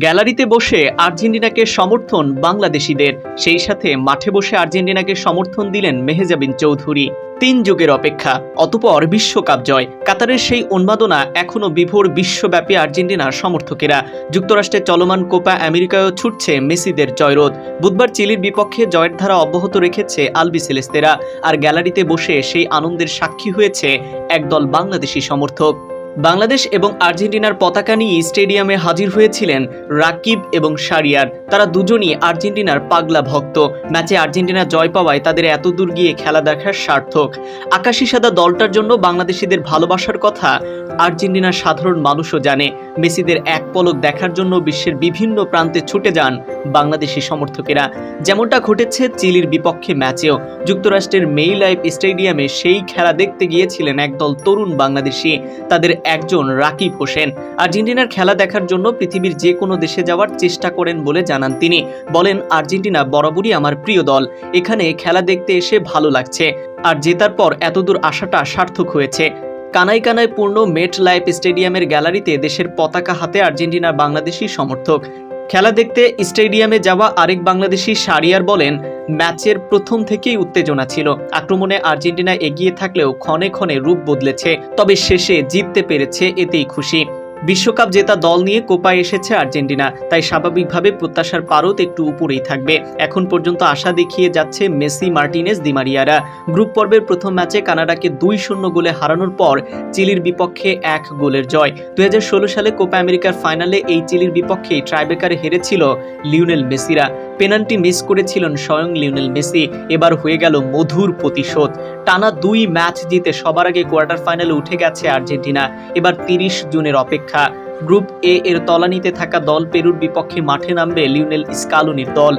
গ্যালারিতে বসে আর্জেন্টিনাকে সমর্থন বাংলাদেশিদের। সেই সাথে মাঠে বসে আর্জেন্টিনাকে সমর্থন দিলেন মেহেজাবিন চৌধুরী। তিন যুগের অপেক্ষা, অতপর বিশ্বকাপ জয়। কাতারের সেই উন্মাদনা এখনও বিভোর বিশ্বব্যাপী আর্জেন্টিনার সমর্থকেরা। যুক্তরাষ্ট্রে চলমান কোপা আমেরিকায়ও ছুটছে মেসিদের জয়রোধ। বুধবার চিলির বিপক্ষে জয়ের ধারা অব্যাহত রেখেছে আলবি সেলেস্তেরা। আর গ্যালারিতে বসে সেই আনন্দের সাক্ষী হয়েছে একদল বাংলাদেশি সমর্থক। বাংলাদেশ এবং আর্জেন্টিনার পতাকা নিয়ে স্টেডিয়ামে হাজির হয়েছিলেন রাকিব এবং শারিয়ার। তারা দুজনই আর্জেন্টিনার পাগলা ভক্ত। ম্যাচে আর্জেন্টিনা জয় পাওয়ায় তাদের এত দূর গিয়ে খেলা দেখার সার্থক। আকাশি সাদা দলটার জন্য বাংলাদেশিদের ভালোবাসার কথা আর্জেন্টিনার সাধারণ মানুষও জানে। মেসিদের এক পলক দেখার জন্য বিশ্বের বিভিন্ন প্রান্তে ছুটে যান বাংলাদেশি সমর্থকেরা। যেমনটা ঘটেছে চিলির বিপক্ষে ম্যাচেও। যুক্তরাষ্ট্রের মেই লাইফ স্টেডিয়ামে সেই খেলা দেখতে গিয়েছিলেন একদল তরুণ বাংলাদেশি। তাদের একজন রাকিব হোসেন। আর্জেন্টিনার খেলা দেখার জন্য পৃথিবীর যে কোনো দেশে যাওয়ার চেষ্টা করেন বলে জানান তিনি। বলেন, আর্জেন্টিনা বরাবরই আমার প্রিয় দল। এখানে খেলা দেখতে এসে ভালো লাগছে। আর জেতার পর এতদূর আসাটা সার্থক হয়েছে। কানাই কানায় পূর্ণ মেট লাইফ স্টেডিয়ামের গ্যালারিতে দেশের পতাকা হাতে আর্জেন্টিনার বাংলাদেশি সমর্থক। খেলা দেখতে স্টেডিয়ামে যাওয়া আরেক বাংলাদেশি সারিয়ার বলেন, ম্যাচের প্রথম থেকেই উত্তেজনা ছিল। আক্রমণে আর্জেন্টিনা এগিয়ে থাকলেও ক্ষণে ক্ষণে রূপ বদলেছে, তবে শেষে জিততে পেরেছে এতেই খুশি। বিশ্বকাপ জেতা দল নিয়ে কোপায় এসেছে আর্জেন্টিনা, তাই স্বাভাবিকভাবে প্রত্যাশার পারত একটু উপরেই থাকবে। এখন পর্যন্ত আশা দেখিয়ে যাচ্ছে মেসি, মার্টিনেস দিমারিয়ারা গ্রুপ পর্বের প্রথম ম্যাচে কানাডাকে দুই শূন্য গোলে হারানোর পর চিলির বিপক্ষে এক গোলের জয়। দুই হাজার ষোলো সালে কোপা আমেরিকার ফাইনালে এই চিলির বিপক্ষে ট্রাইবেকারে হেরেছিল লিওনেল মেসিরা। পেনাল্টি মিস করেছিলেন স্বয়ং লিওনেল মেসি, এবার হয়ে গেল মধুর প্রতিশোধ। টানা দুই ম্যাচ জিতে সবার আগে কোয়ার্টার ফাইনালে উঠে গেছে আর্জেন্টিনা, এবার তিরিশ জুনের অপেক্ষা। গ্রুপ এ এর তলানিতে থাকা দল পেরুর বিপক্ষে মাঠে নামবে লিওনেল স্কালুনির দল।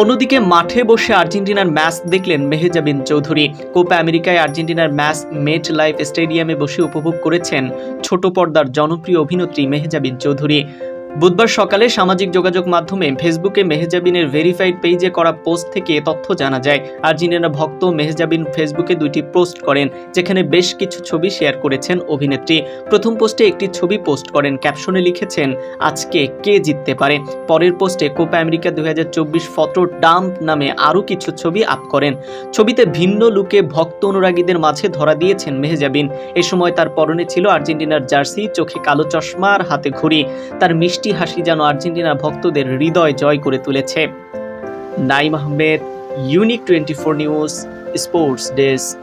অন্যদিকে মাঠে বসে আর্জেন্টিনার ম্যাচ দেখলেন মেহেজাবিন চৌধুরী। কোপা আমেরিকায় আর্জেন্টিনার ম্যাচ মেট লাইফ স্টেডিয়ামে বসে উপভোগ করেছেন ছোট পর্দার জনপ্রিয় অভিনেত্রী মেহেজাবিন চৌধুরী। বুধবার সকালে সামাজিক যোগাযোগ মাধ্যমে ফেসবুকে মেহজাবিনের ভেরিফাইড পেজে করা পোস্ট থেকে তথ্য জানা যায়। আর্জেন্টিনা ভক্ত মেহজাবিন ফেসবুকে দুইটি পোস্ট করেন, যেখানে বেশ কিছু ছবি শেয়ার করেছেন অভিনেত্রী। প্রথম পোস্টে একটি ছবি পোস্ট করেন, ক্যাপশনে লিখেছেন, আজকে কে জিততে পারে? পরের পোস্টে কোপা আমেরিকা দুই হাজার চব্বিশ ফটো ডাম্প নামে আরও কিছু ছবি আপ করেন। ছবিতে ভিন্ন লুকে ভক্ত অনুরাগীদের মাঝে ধরা দিয়েছেন মেহজাবিন। এ সময় তার পরনে ছিল আর্জেন্টিনার জার্সি, চোখে কালো চশমা আর হাতে ঘড়ি। তার মিষ্টি হাসি যেন আর্জেন্টিনার ভক্তদের হৃদয় জয় করে তুলেছে। Naim Ahmed unique twenty four news sports desk